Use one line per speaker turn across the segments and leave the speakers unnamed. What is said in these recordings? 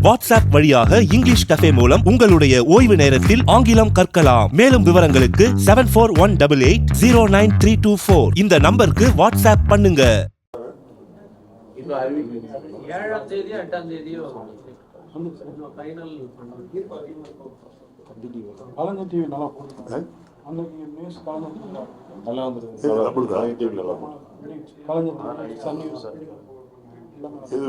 WhatsApp வழியாக English cafe மூலம் உங்களுடைய ஓய்வு நேரத்தில் ஆங்கிலம் கற்கலாம் மேலும் விவரங்களுக்கு seven four one double eight zero nine three two four இந்த நம்பருக்கு வாட்ஸ்அப் பண்ணுங்க
ஏழாம் எட்டாம் தேதியோ ஃபைனல்
டிவி நல்லா அன்னைக்கு நியூஸ் நல்லா
வந்துருக்கு
இது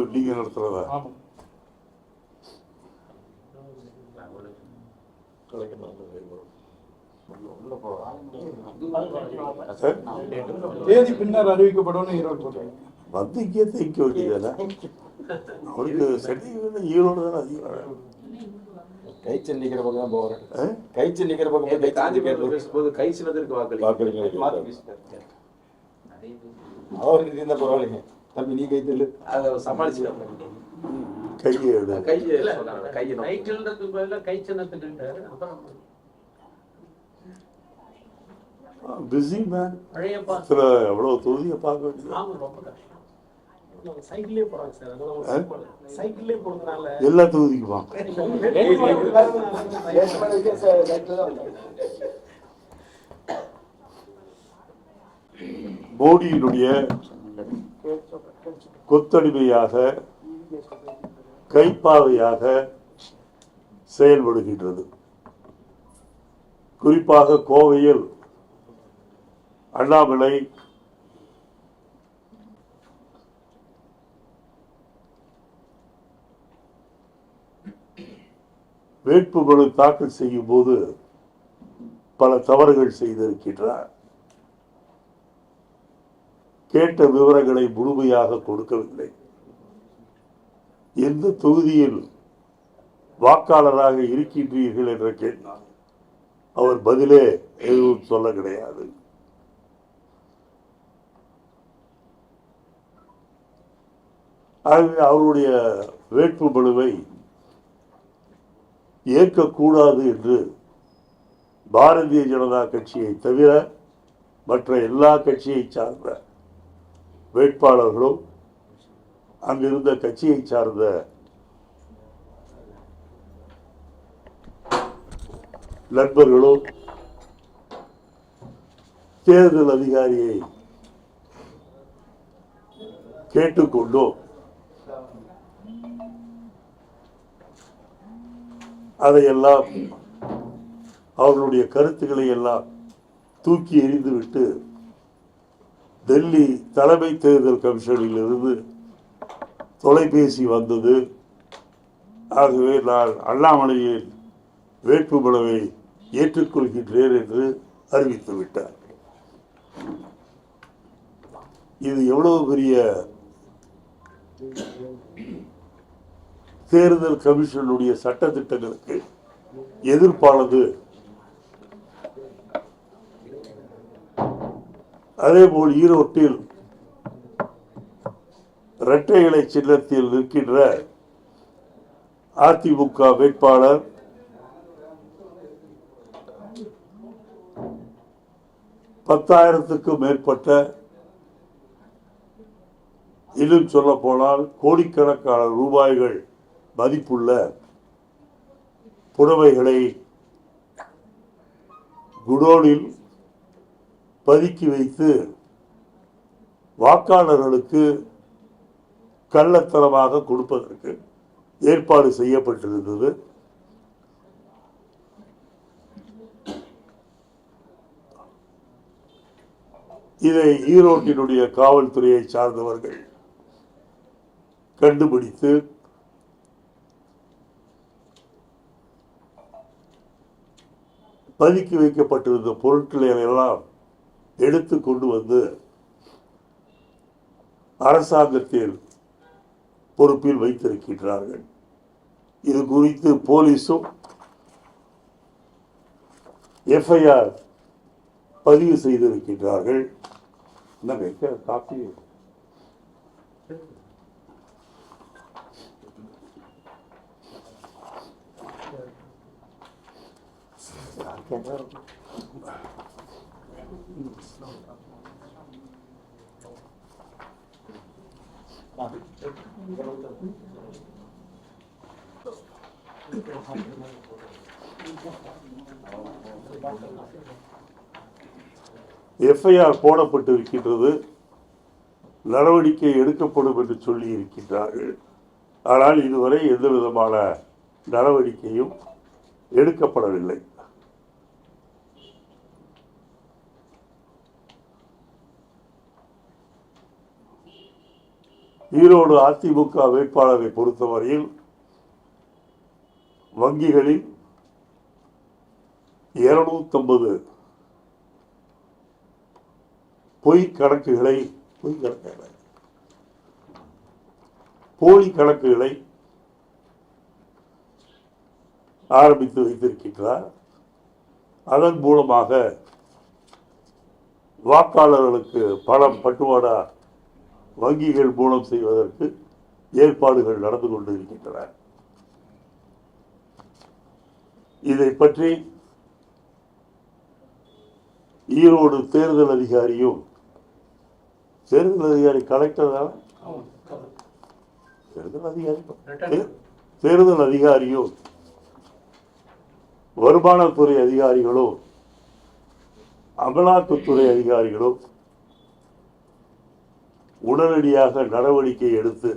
நடத்துறதா
ஆமாம்
சார்
தேதி பின்னர் அறிவிக்கப்படும் ஈரோடு
வந்து இங்கே தைக்க வேண்டியதானே அவருக்கு சர்டிஃபிகேட் ஈரோடு தானே அதிகம்.
கைச்சல் நிக்கிற பக்கம் தான் போறேன்
ஆ?
கைச்சல் நிக்கிற பக்கம் போய் நிக்கிறது.
பேசும்போது கை சின்னத்திற்கு வாக்களி
வாக்களிங்க. அவருக்கு இருந்தா பரவாயில்லைங்க. தம்பி நீ கைத்தல்
அதை சமாளிச்சுட்டாங்க
கையை
கையை நோக்கி.
டைட்டில்ன்றதுக்கு பதிலாக கை அப்புறம்
பிஸி மேன்
பழைய
எவ்வளோ தொகுதியை பார்க்க வேண்டியது? எல்லா தொகுதிக்குமா மோடியினுடைய கொத்தடிமையாக கைப்பாவையாக செயல்படுகின்றது. குறிப்பாக கோவையில் அண்ணாமலை வேட்புமனு தாக்கல் செய்யும் போது பல தவறுகள் செய்திருக்கின்றார். கேட்ட விவரங்களை முழுமையாக கொடுக்கவில்லை. எந்த தொகுதியில் வாக்காளராக இருக்கின்றீர்கள் என்று கேட்டார் அவர் பதிலே எதுவும் சொல்ல கிடையாது. ஆகவே அவருடைய வேட்பு மனுவை ஏற்கக்கூடாது என்று பாரதிய ஜனதா கட்சியை தவிர மற்ற எல்லா கட்சியை சார்ந்த வேட்பாளர்களும் அங்கிருந்த கட்சியை சார்ந்த நண்பர்களும் தேர்தல் அதிகாரியை கேட்டுக்கொண்டோம் அதையெல்லாம் அவர்களுடைய கருத்துக்களை எல்லாம் தூக்கி எறிந்துவிட்டு டெல்லி தலைமை தேர்தல் கமிஷனில் இருந்து தொலைபேசி வந்தது. ஆகவே நான் அண்ணாமலையின் வேட்புமனுவை ஏற்றுக்கொள்கின்றேன் என்று அறிவித்து விட்டார். இது எவ்வளவு பெரிய தேர்தல் கமிஷனுடைய சட்டத்திட்டங்களுக்கு எதிர்ப்பானது. அதேபோல் ஈரோட்டில் இரட்டை இலை சின்னத்தில் நிற்கின்ற அதிமுக வேட்பாளர் பத்தாயிரத்துக்கும் மேற்பட்ட இன்னும் சொல்ல போனால் கோடிக்கணக்கான ரூபாய்கள் மதிப்புள்ள புடவைகளை குடோனில் பதுக்கி வைத்து வாக்காளர்களுக்கு கள்ளத்தனமாக கொடுப்பதற்கு ஏற்பாடு செய்யப்பட்டிருந்தது. இதை ஈரோட்டினுடைய காவல்துறையை சார்ந்தவர்கள் கண்டுபிடித்து பதுக்கி வைக்கப்பட்டிருந்த பொருட்களை எல்லாம் எடுத்து கொண்டு வந்து அரசாங்கத்தில் பொறுப்பில் வைத்திருக்கின்றார்கள் இது குறித்து போலீஸும் எஃப்ஐஆர் பதிவு செய்திருக்கின்றார்கள் நம்ம காப்பி Thank you. எஃப்ஐஆர் போடப்பட்டு இருக்கின்றது நடவடிக்கை எடுக்கப்படும் என்று சொல்லி இருக்கின்றார்கள். ஆனால் இதுவரை எந்த விதமான நடவடிக்கையும் எடுக்கப்படவில்லை. ஈரோடு அதிமுக வேட்பாளரை பொறுத்தவரையில் வங்கிகளில் இருநூத்தம்பது பொய் கணக்குகளை பொய் கணக்குகளை போலி கணக்குகளை ஆரம்பித்து வைத்திருக்கின்றார். அதன் மூலமாக வாக்காளர்களுக்கு பணம் பட்டுவாடா வங்கிகள் மூலம் செய்வதற்கு ஏற்பாடுகள் நடந்து கொண்டிருக்கின்றன. இதை பற்றி ஈரோடு தேர்தல் அதிகாரியும் தேர்தல் அதிகாரி கலெக்டர் தானே? தேர்தல் அதிகாரி தேர்தல் அதிகாரியும் வருமானத்துறை அதிகாரிகளும் அமலாக்கத்துறை அதிகாரிகளும் உடனடியாக நடவடிக்கை எடுத்து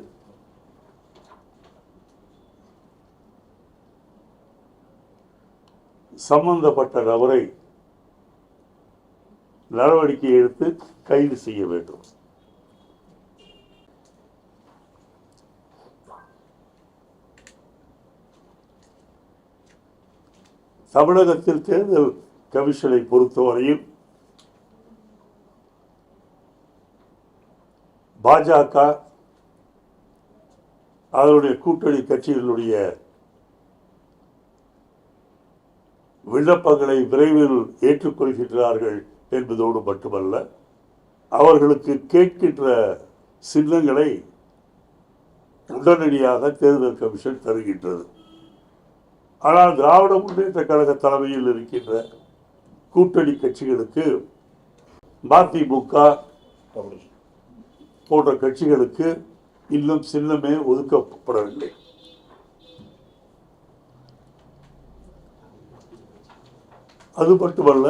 சம்பந்தப்பட்ட நபரை நடவடிக்கை எடுத்து கைது செய்ய வேண்டும். தமிழகத்தில் தேர்தல் கமிஷனை பொறுத்தவரையில் பாஜக அதனுடைய கூட்டணி கட்சிகளுடைய விண்ணப்பங்களை விரைவில் ஏற்றுக்கொள்கின்றார்கள் என்பதோடு மட்டுமல்ல அவர்களுக்கு கேட்கின்ற சின்னங்களை உடனடியாக தேர்தல் கமிஷன் தருகின்றது. ஆனால் திராவிட முன்னேற்ற கழக தலைமையில் இருக்கின்ற கூட்டணி கட்சிகளுக்கு மதிமுக போன்ற கட்சிகளுக்கு இன்னும் சின்னமே ஒதுக்கப்படவில்லை. அது மட்டுமல்ல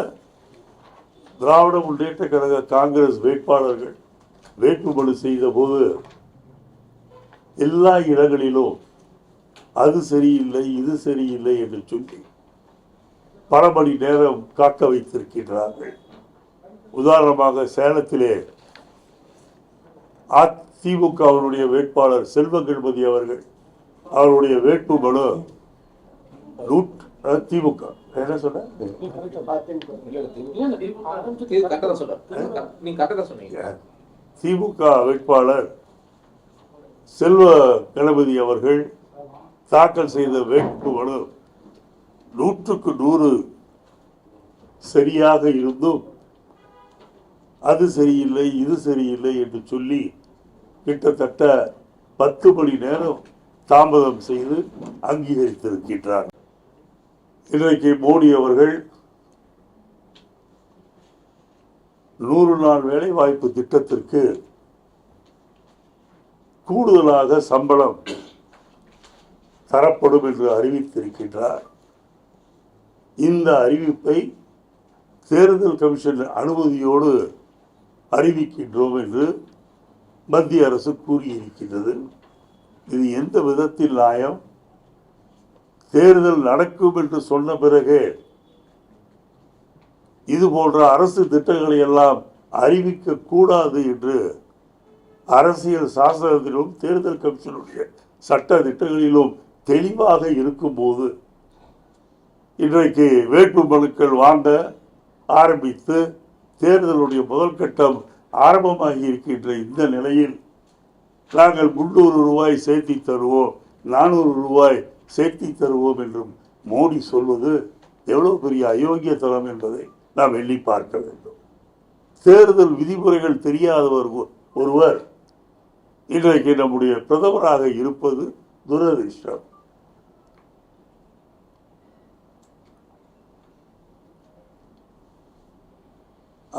திராவிட முன்னேற்ற கழக காங்கிரஸ் வேட்பாளர்கள் வேட்புமனு செய்த போது எல்லா இடங்களிலும் அது சரியில்லை இது சரியில்லை என்று சொல்லி பல மணி நேரம் காக்க வைத்திருக்கின்றார்கள். உதாரணமாக சேலத்திலே அதிமுகவினுடைய வேட்பாளர் செல்வ கணபதி அவர்கள் அவருடைய வேட்புமனு நூற் அஹ், திமுக. என்ன சொன்ன?
சொல்றேன்
திமுக வேட்பாளர் செல்வ கணபதி அவர்கள் தாக்கல் செய்த வேட்பு மனு நூற்றுக்கு நூறு சரியாக இருந்தும் அது சரியில்லை இது சரியில்லை என்று சொல்லி கிட்டத்தட்ட பத்து மணி நேரம் தாமதம் செய்து அங்கீகரித்திருக்கின்றார். இன்றைக்கு மோடி அவர்கள் நூறு நாள் வேலை வாய்ப்பு திட்டத்திற்கு கூடுதலாக சம்பளம் தரப்படும் என்று அறிவித்திருக்கின்றார். இந்த அறிவிப்பை தேர்தல் கமிஷன் அனுமதியோடு அறிவிக்கின்றோம் என்று மத்திய அரசு கூறியிருக்கின்றது. இது எந்த விதத்தில் நியாயம்? தேர்தல் நடக்கும் என்று சொன்ன பிறகு இது போன்ற அரசு திட்டங்களை எல்லாம் அறிவிக்க கூடாது என்று அரசியல் சாசனத்திலும் தேர்தல் கமிஷனுடைய சட்ட திட்டங்களிலும் தெளிவாக இருக்கும்போது இன்றைக்கு வேட்பு மனுக்கள் வாங்க ஆரம்பித்து தேர்தலுடைய முதல் கட்டம் ஆரம்பமாகி இருக்கின்ற இந்த நிலையில் நாங்கள் முந்நூறு ரூபாய் சேர்த்தி தருவோம் நானூறு ரூபாய் சேர்த்தி தருவோம் என்றும் மோடி சொல்வது எவ்வளவு பெரிய அயோக்கியத்தனம் என்பதை நாம் எண்ணி பார்க்க வேண்டும். தேர்தல் விதிமுறைகள் தெரியாதவர் ஒருவர் இன்றைக்கு நம்முடைய பிரதமராக இருப்பது துரதிர்ஷ்டம்.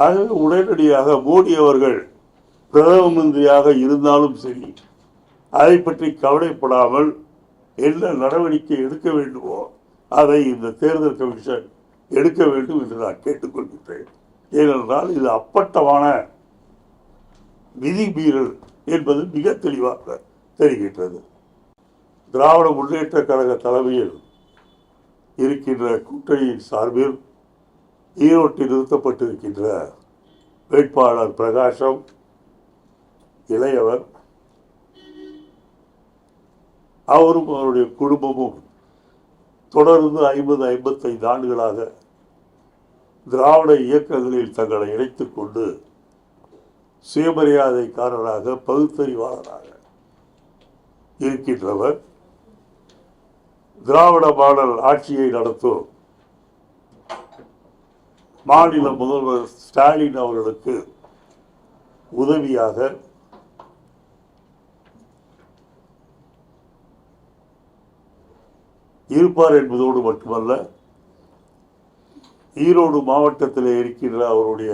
ஆகவே உடனடியாக மோடி அவர்கள் பிரதம மந்திரியாக இருந்தாலும் சரி அதை பற்றி கவலைப்படாமல் என்ன நடவடிக்கை எடுக்க வேண்டுமோ அதை இந்த தேர்தல் கமிஷன் எடுக்க வேண்டும் என்று நான் கேட்டுக்கொள்கின்றேன். ஏனென்றால் இது அப்பட்டமான விதி மீறல் என்பது மிக தெளிவாக தெரிகின்றது. திராவிட முன்னேற்ற கழக தலைமையில் இருக்கின்ற கூட்டணியின் சார்பில் ஈரோட்டில் நிறுத்தப்பட்டிருக்கின்ற வேட்பாளர் பிரகாஷம் இளையவர் அவரும் அவருடைய குடும்பமும் தொடர்ந்து ஐம்பது ஐம்பத்தைந்து ஆண்டுகளாக திராவிட இயக்கங்களில் தங்களை இணைத்து கொண்டு சுயமரியாதைக்காரராக பகுத்தறிவாளராக இருக்கின்றவர். திராவிட மாடல் ஆட்சியை நடத்தும் மாநில முதல்வர் ஸ்டாலின் அவர்களுக்கு உதவியாக இருப்பார் என்பதோடு மட்டுமல்ல ஈரோடு மாவட்டத்தில் இருக்கின்ற அவருடைய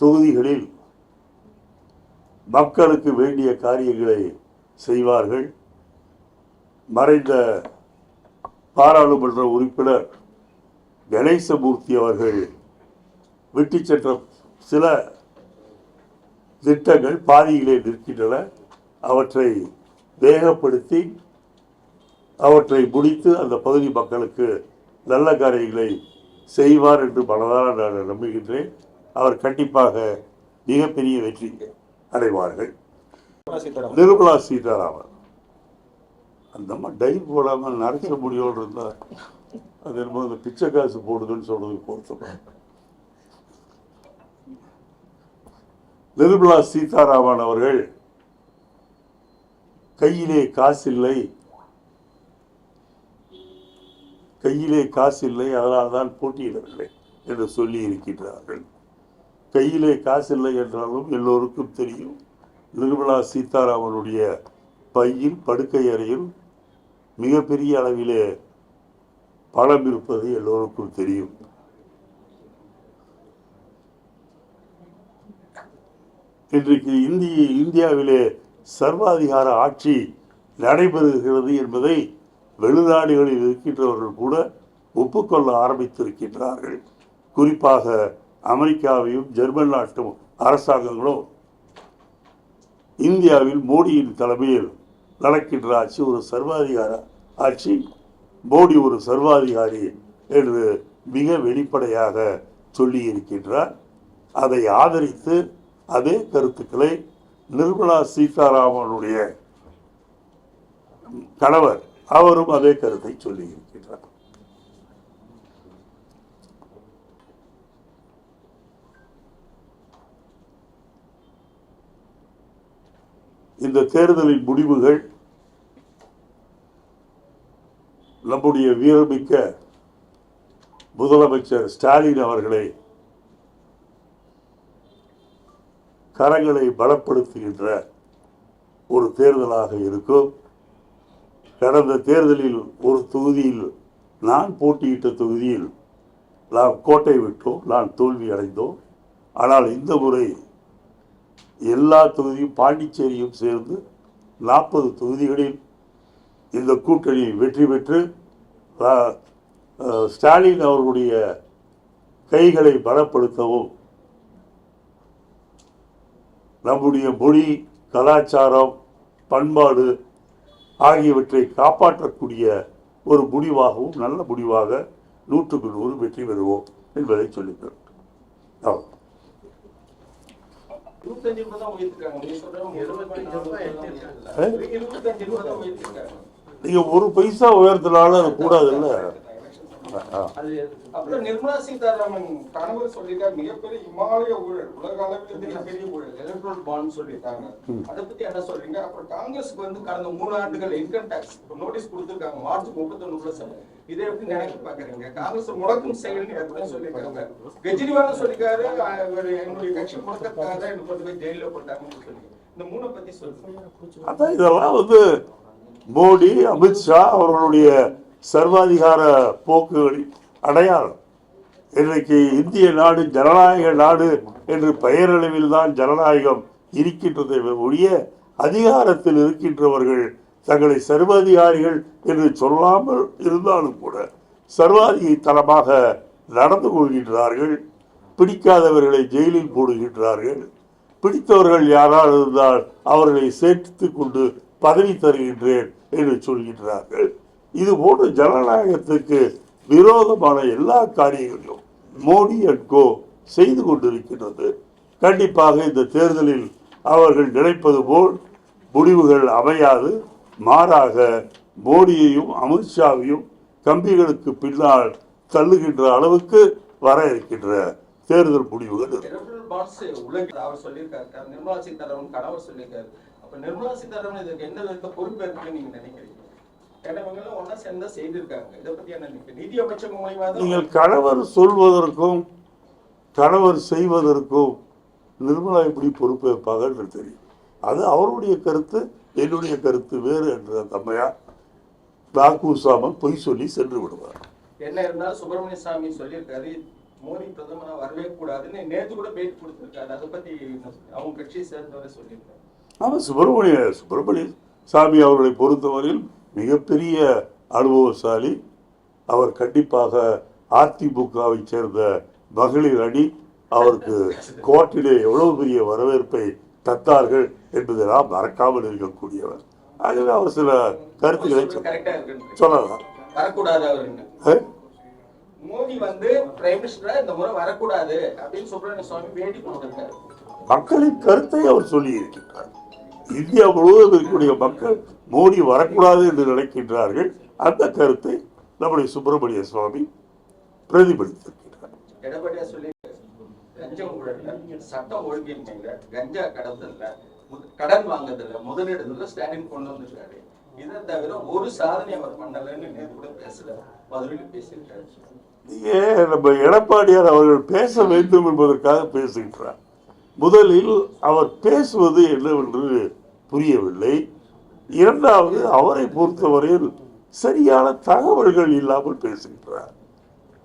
தொகுதிகளில் மக்களுக்கு வேண்டிய காரியங்களை செய்வார்கள். மறைந்த பாராளுமன்ற உறுப்பினர் கணேசமூர்த்தி அவர்கள் விட்டு சென்ற சில திட்டங்கள் பாதியிலே நிற்கின்றன. அவற்றை வேகப்படுத்தி அவற்றை முடித்து அந்த பகுதி மக்களுக்கு நல்ல காரியங்களை செய்வார் என்று மனதார நான் நம்புகின்றேன். அவர் கண்டிப்பாக மிகப்பெரிய வெற்றி அடைவார்கள். நிர்மலா சீதாராமன். அந்த அம்மா டை போடாமல் நரைச்ச முடியோடு இருந்தா அது என்னமோ அந்த பிச்சை காசு போடுதுன்னு சொல்றது பொருத்தமா நிர்மலா சீதாராமன் அவர்கள் கையிலே காசில்லை. கையிலே காசு இல்லை அதனால் தான் போட்டியிடவில்லை என்று சொல்லி இருக்கின்றார்கள். கையிலே இல்லை என்றாலும் எல்லோருக்கும் தெரியும் நிர்மலா சீதாராமனுடைய பையில் படுக்கை அறையில் மிகப்பெரிய அளவிலே பழம் இருப்பது எல்லோருக்கும் தெரியும். இன்றைக்கு இந்திய இந்தியாவிலே சர்வாதிகார ஆட்சி நடைபெறுகிறது என்பதை வெளிநாடுகளில் இருக்கின்றவர்கள் கூட ஒப்புக்கொள்ள ஆரம்பித்திருக்கின்றார்கள். குறிப்பாக அமெரிக்காவையும் ஜெர்மன் நாட்டும் அரசாங்கங்களும் இந்தியாவில் மோடியின் தலைமையில் நடக்கின்ற ஆட்சி ஒரு சர்வாதிகார ஆட்சி. மோடி ஒரு சர்வாதிகாரி என்று மிக வெளிப்படையாக சொல்லி இருக்கின்றார் அதை ஆதரித்து அதே கருத்துக்களை நிர்மலா சீதாராமனுடைய கணவர் அவரும் அதே கருத்தை சொல்லி இருக்கின்றார் இந்த தேர்தலின் முடிவுகள் நம்முடைய வீரமிக்க முதலமைச்சர் ஸ்டாலின் அவர்களை கரங்களை பலப்படுத்துகின்ற ஒரு தேர்தலாக இருக்கும். கடந்த தேர்தலில் ஒரு தொகுதியில் நான் போட்டியிட்ட தொகுதியில் நாம் கோட்டை விட்டோம் நான் தோல்வி அடைந்தோம். ஆனால் இந்த முறை எல்லா தொகுதியும் பாண்டிச்சேரியும் சேர்ந்து நாற்பது தொகுதிகளில் இந்த கூட்டணி வெற்றி பெற்று ஸ்டாலின் அவர்களுடைய கைகளை பலப்படுத்தவும் நம்முடைய மொழி கலாச்சாரம் பண்பாடு ஆகியவற்றை காப்பாற்றக்கூடிய ஒரு முடிவாகவும் நல்ல முடிவாக நூற்றுக்கு நூறு வெற்றி பெறுவோம் என்பதை சொல்லிக்கிறோம் ஆமாம்
இருபத்தஞ்சு ரூபாய் தான் உயர்த்திருக்காங்க நீங்க சொல்றவங்க
இருபத்தஞ்சு ரூபாய் ஏத்திருக்காங்க.
ஆ?
இருபத்தஞ்சு ரூபாய் தான் உயர்த்திருக்காங்க
நீங்க ஒரு பைசா உயர்த்தினாலும் அது கூடாதுல்ல? ஆ.
அது
அப்புறம் நிர்மலா சீதாராமன் கணவர் சொல்லியிருக்காரு மிகப்பெரிய இமாலய ஊழல் உலக அளவில் மிகப்பெரிய ஊழல் எலக்ட்ரோல் பாண்ட் சொல்லியிருக்காங்க அதை பத்தி என்ன சொல்றீங்க? அப்புறம் காங்கிரஸ்க்கு வந்து கடந்த மூணு ஆண்டுகள் இன்கம் டாக்ஸ் நோட்டீஸ் கொடுத்திருக்காங்க. மார்ச் முப்பத்தொன்னு சார். இதை எப்படி நினைக்க பாக்குறீங்க காங்கிரஸ் முடக்கும் செயல்னு எப்படி சொல்லியிருக்காங்க கெஜ்ரிவால் இவரு என்னுடைய கட்சி கொண்டு போய் ஜெயில போட்டாங்கன்னு சொல்லி இந்த மூணை பத்தி சொல்லுங்க.
அதான் இதெல்லாம் வந்து மோடி அமித்ஷா அவர்களுடைய சர்வாதிகார போக்குகளின் அடையாளம். இன்றைக்கு இந்திய நாடு ஜனநாயக நாடு என்று பெயரளவில் தான் ஜனநாயகம் இருக்கின்றதை ஒழிய அதிகாரத்தில் இருக்கின்றவர்கள் தங்களை சர்வாதிகாரிகள் என்று சொல்லாமல் இருந்தாலும் கூட சர்வாதிகை தனமாக நடந்து கொள்கின்றார்கள். பிடிக்காதவர்களை ஜெயிலில் போடுகின்றார்கள். பிடித்தவர்கள் யாரால் இருந்தால் அவர்களை சேர்த்து கொண்டு பதவி தருகின்றேன் என்று சொல்கின்றார்கள். இது போன்ற ஜனநாயகத்துக்கு விரோதமான எல்லா காரியங்களிலும் மோடி அண்ட் கோ செய்து கொண்டிருக்கின்றது. கண்டிப்பாக இந்த தேர்தலில் அவர்கள் நினைப்பது போல் முடிவுகள் அமையாது. மாறாக மோடியையும் அமித்ஷாவையும் கம்பிகளுக்கு பின்னால் தள்ளுகின்ற அளவுக்கு வர இருக்கின்ற தேர்தல் முடிவுகள்
அப்ப நிர்மலா சீதாராமன் இதுக்கு எந்த விதத்தை பொறுப்பு இருக்குன்னு நீங்க நினைக்கிறீங்க?
நீங்கள் கணவர் சொல்வதற்கும் கணவர் செய்வதற்கும் நிர்மலா எப்படி பொறுப்பேற்பாங்க என்று தெரியும். அது அவருடைய கருத்து என்னுடைய கருத்து வேறு என்ற தம்மையா தாக்கூசாமல் பொய் சொல்லி சென்று விடுவார்.
என்ன இருந்தாலும் சுப்பிரமணிய சாமி சொல்லியிருக்காரு மோடி பிரதமரா வரவே கூடாதுன்னு நேத்து கூட பேட்டி கொடுத்திருக்காரு. அதை பத்தி? அவங்க கட்சியை சேர்ந்தவரை சொல்லியிருக்காரு.
ஆமாம் சுப்பிரமணிய சுப்பிரமணிய சாமி அவர்களை பொறுத்தவரையில் மிகப்பெரிய அனுபவசாலி. அவர் கண்டிப்பாக அதிமுகவை சேர்ந்த மகளிர் அணி. அவருக்கு கோர்ட்டிலே எவ்வளவு பெரிய வரவேற்பை தந்தார்கள் என்பதை நாம் மறக்காமல் இருக்கக்கூடியவர். ஆகவே அவர் சில கருத்துக்களை சொல்லலாம். மக்களின் கருத்தை அவர் சொல்லி இருக்கின்றார் இந்தியா முழுவதும் இருக்கக்கூடிய மக்கள் மோடி வரக்கூடாது என்று நினைக்கின்றார்கள். அந்த கருத்தை நம்முடைய சுப்பிரமணிய சுவாமி பிரதிபலித்திருக்கிறார்.
சட்டம் ஒழுங்கின்மையில கஞ்சா கடத்தல்ல மு- கடன் வாங்குறதுல முதலிடத்துல ஸ்டாலின் கொண்டு வந்திருக்காரு இதை தவிர ஒரு சாதனை அவர் பண்ணலன்னு நேத்து கூட பேசல மதுரையில் பேசியிருக்காரு.
நீங்க நம்ம எடப்பாடியார் அவர்கள் பேச வேண்டும் என்பதற்காக பேசுகின்றார். முதலில் அவர் பேசுவது என்னவென்று புரியவில்லை. இரண்டாவது அவரை பொறுத்தவரையில் சரியான தகவல்கள் இல்லாமல் பேசுகின்றார்.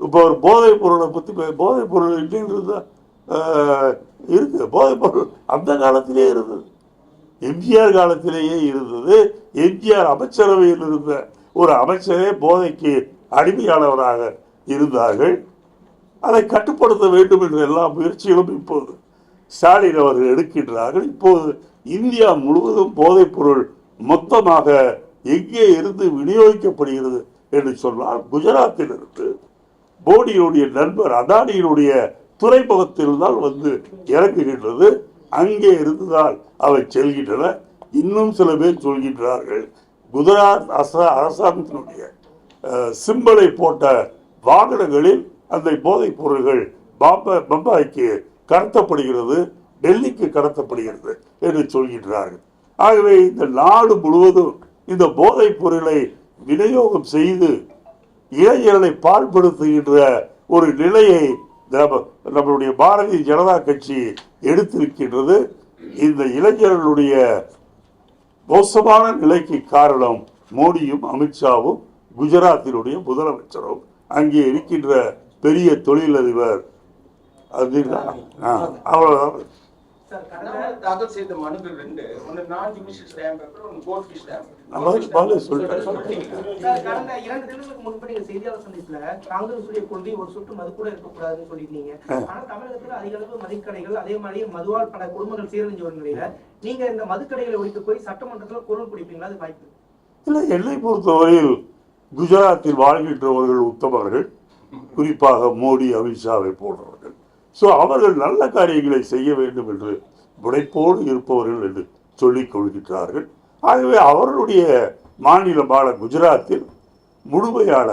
இப்போ ஒரு போதைப் பொருளை பற்றி போதைப் பொருள் இன்னும் இருந்தா இருக்கு. போதைப் பொருள் அந்த காலத்திலே இருந்தது. எம்ஜிஆர் காலத்திலேயே இருந்தது. எம்ஜிஆர் அமைச்சரவையில் இருந்த ஒரு அமைச்சரே போதைக்கு அடிமையானவராக இருந்தார்கள். அதை கட்டுப்படுத்த வேண்டும் என்ற எல்லா முயற்சிகளும் இப்போது ஸ்டாலின் அவர்கள் எடுக்கின்றார்கள். இப்போது இந்தியா முழுவதும் போதைப்பொருள் மொத்தமாக எங்கே இருந்து விநியோகிக்கப்படுகிறது என்று சொன்னால் குஜராத்தில் இருந்து மோடியுடைய நண்பர் அதானியினுடைய துறைமுகத்தில் தான் வந்து இறங்குகின்றது. அங்கே இருந்துதான் அவை செல்கின்றன. இன்னும் சில பேர் சொல்கின்றார்கள் குஜராத் அச அரசாங்கத்தினுடைய சிம்பலை போட்ட வாகனங்களில் அந்த போதைப் பொருள்கள் பாம்பே பம்பாய்க்கு கடத்தப்படுகிறது டெல்லிக்கு கடத்தப்படுகிறது என்று சொல்கின்றார்கள். ஆகவே இந்த நாடு முழுவதும் இந்த போதைப் பொருளை விநியோகம் செய்து இளைஞர்களை பால்படுத்துகின்ற ஒரு நிலையை நம்மளுடைய பாரதிய ஜனதா கட்சி எடுத்திருக்கின்றது. இந்த இளைஞர்களுடைய மோசமான நிலைக்கு காரணம் மோடியும் அமித்ஷாவும் குஜராத்தினுடைய முதலமைச்சரும். அங்கே இருக்கின்ற பெரிய தொழிலதிபர் அதுதான். ஆ, அவ்வளவுதான்.
சார் கடந்த இரண்டு தினங்களுக்கு முன்பு நீங்க செய்தியாளர் சந்திப்புல காங்கிரஸ் உடைய கொள்கை ஒரு சொட்டு மது கூட இருக்கக்கூடாதுன்னு சொல்லியிருந்தீங்க. ஆனா தமிழகத்துல அதிக அளவு மதுக்கடைகள் அதே மாதிரி மதுவால் பல குடும்பங்கள் சீரழிஞ்சு வரும் நிலையில நீங்க இந்த மதுக்கடைகளை ஒழித்து போய் சட்டமன்றத்துல குரல் கொடுப்பீங்களா? அது வாய்ப்பு.
இல்லை என்னை பொறுத்தவரையில் குஜராத்தில் வாழ்கின்றவர்கள் உத்தமர்கள். குறிப்பாக மோடி அமித்ஷாவை போன்றவர்கள். ஸோ அவர்கள் நல்ல காரியங்களை செய்ய வேண்டும் என்று முனைப்போடு இருப்பவர்கள் என்று சொல்லிக் கொள்கின்றார்கள். ஆகவே அவர்களுடைய மாநிலமான குஜராத்தில் முழுமையான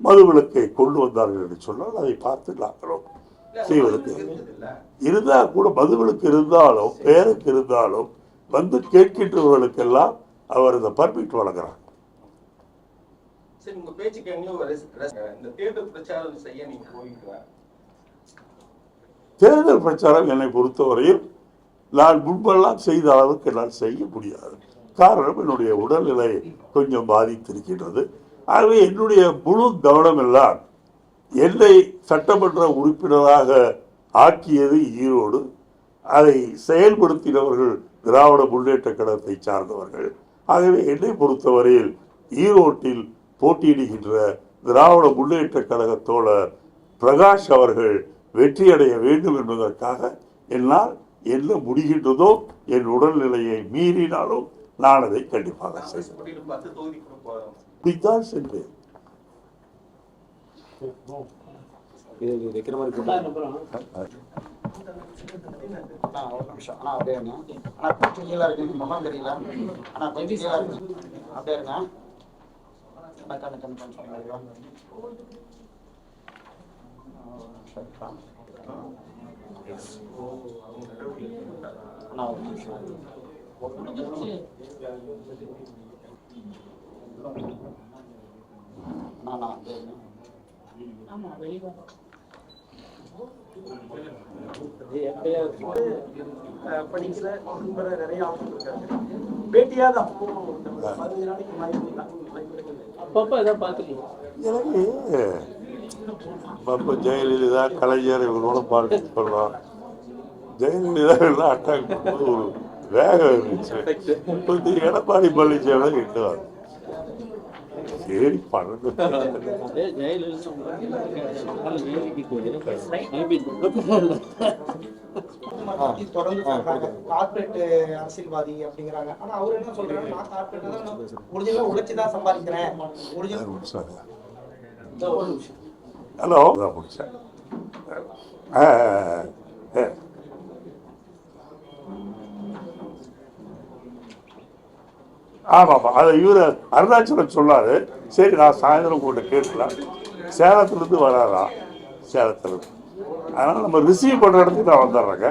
மதுவிலக்கை கொண்டு வந்தார்கள் என்று சொன்னால் அதை பார்த்து நாங்களும் செய்வதற்கு. இருந்தால் கூட மதுவிலக்கு இருந்தாலும் பேருக்கு இருந்தாலும் வந்து கேட்கின்றவர்களுக்கெல்லாம் அவர் இந்த பர்மிட் வழங்குறார்.
சரி உங்க பேச்சுக்கு இந்த தேர்தல் பிரச்சாரம் செய்ய நீங்க
தேர்தல் பிரச்சாரம் என்னை பொறுத்தவரையில் நான் முன்பெல்லாம் செய்த அளவுக்கு என்னால் செய்ய முடியாது. காரணம் என்னுடைய உடல்நிலை கொஞ்சம் பாதித்திருக்கின்றது. ஆகவே என்னுடைய முழு கவனம் எல்லாம் என்னை சட்டமன்ற உறுப்பினராக ஆக்கியது ஈரோடு. அதை செயல்படுத்தினவர்கள் திராவிட முன்னேற்ற கழகத்தை சார்ந்தவர்கள். ஆகவே என்னை பொறுத்தவரையில் ஈரோட்டில் போட்டியிடுகின்ற திராவிட முன்னேற்ற கழக தோழர் பிரகாஷ் அவர்கள் வெற்றியடைய வேண்டும் என்பதற்காக என்னால் என்ன முடிகின்றதோ என் உடல்நிலையை மீறினாலும் நான் அதை கண்டிப்பாக செய்வேன். சென்றேன்.
இது வைக்கிற
那我们说，我们就是。那哪个呢？那哪个
一个？நண்பரை நிறைய இருக்காங்க பேட்டியா தான் பதினஞ்சு நாளைக்கு
அப்பப்ப
எனக்கு ஜெயலலிதா கலைஞர் இவங்களோட பாட்டு சொல்லலாம். ஜெயலலிதா எல்லாம் அட்டாக் பண்ணும்போது ஒரு வேகம் இருந்துச்சு. எடப்பாடி பழனிசாமி கிட்டுவார் சரி
பத்தி தொடர்ந்து கார்பரேட் அரசியல்வாதி அப்படிங்கிறாங்க ஆனா அவர் என்ன சொல்றாரு நான் கார்பரேட் தான் ஒரிஜினலா உழைச்சு தான் சம்பாதிக்கிறேன் ஒரிஜினல்
ஹலோ முடிச்சேன் ஆமாம் ஆமாம் அதை இவர் அருணாச்சலம் சொன்னார். சரி நான் சாயந்தரம் உங்கள்கிட்ட கேட்கலாம். சேலத்துலேருந்து வராரா? சேலத்துலேருந்து. அதனால் நம்ம ரிசீவ் பண்ணுற இடத்துக்கு நான் வந்துடுறேங்க.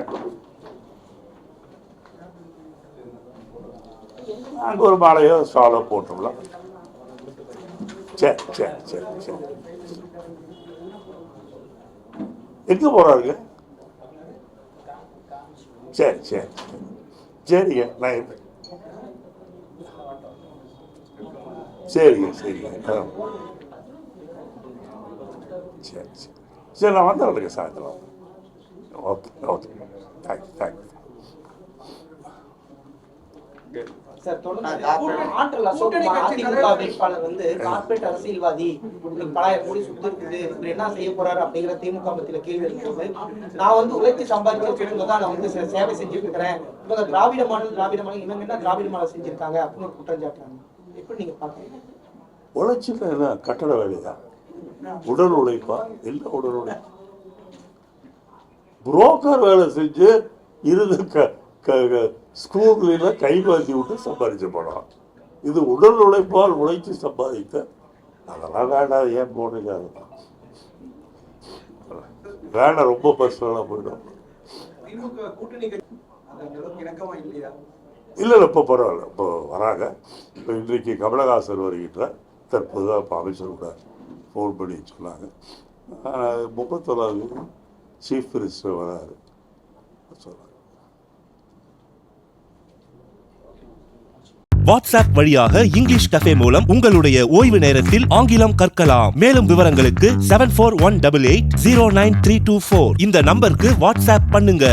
அங்கே ஒரு மாலையோ சாலோ போட்டுடலாம். சரி சரி சரி சரி எங்கே போகிறாருங்க சரி சரி சரி. சரிங்க நான் இப்ப- சரிங்க சரிங்க. ஆ. சரி சரி. சரி நான் வந்துடுறேங்க சாயந்தரம் okay okay. Thank you thank you
sir தொடர்ந்து ஆற்றல் அசோக்குமார் அதிமுக வேட்பாளர் வந்து கார்பரேட் அரசியல்வாதி. பலாயிரம் கோடி சுத்தி இருக்குது. இவர் என்ன செய்ய போறாரு அப்படிங்கிற திமுக மத்தியில கேள்வி இருக்கும்போது நான் வந்து உழைச்சி சம்பாதிக்க தான் நான் வந்து சேவை செஞ்சுட்டு இருக்கிறேன். இவங்க திராவிட மாடல் திராவிட மாடல் இவங்க என்ன திராவிட மாடல் செஞ்சிருக்காங்க அப்படின்னு ஒரு குற்றம் சாட்டுறாங்க.
உழைச்சிட்டு என்ன? கட்டட வேலையா? உடல் உழைப்பா? என்ன உடல் உழைப்பு. புரோக்கர் வேலை செஞ்சு இருந்து க க- க- ஸ்கூல்ல கை மாற்றி விட்டு சம்பாதிச்சு போனோம். இது உடல் உழைப்பால் உழைத்து சம்பாதித்த அதெல்லாம் வேண்டாம் ஏன் போடுறீங்க? அதெல்லாம் வேண்டாம் ரொம்ப பர்சனலாக போயிடும். இல்லை இல்லை இப்போ பரவாயில்ல. இப்போ வராங்க. இப்போ இன்றைக்கு கமலஹாசன் வருகின்றார். தற்போது இப்போ அமைச்சர் கூட ஃபோன் பண்ணி சொன்னாங்க. முப்பத்தொன்னாவது சீஃப் மினிஸ்டர் வராரு. சொன்னாங்க
வாட்ஸ்அப் வழியாக இங்கிலீஷ் கஃபே மூலம் உங்களுடைய ஓய்வு நேரத்தில் ஆங்கிலம் கற்கலாம். மேலும் விவரங்களுக்கு seven four one double eight zero nine three two four இந்த நம்பருக்கு வாட்ஸ்அப் பண்ணுங்க.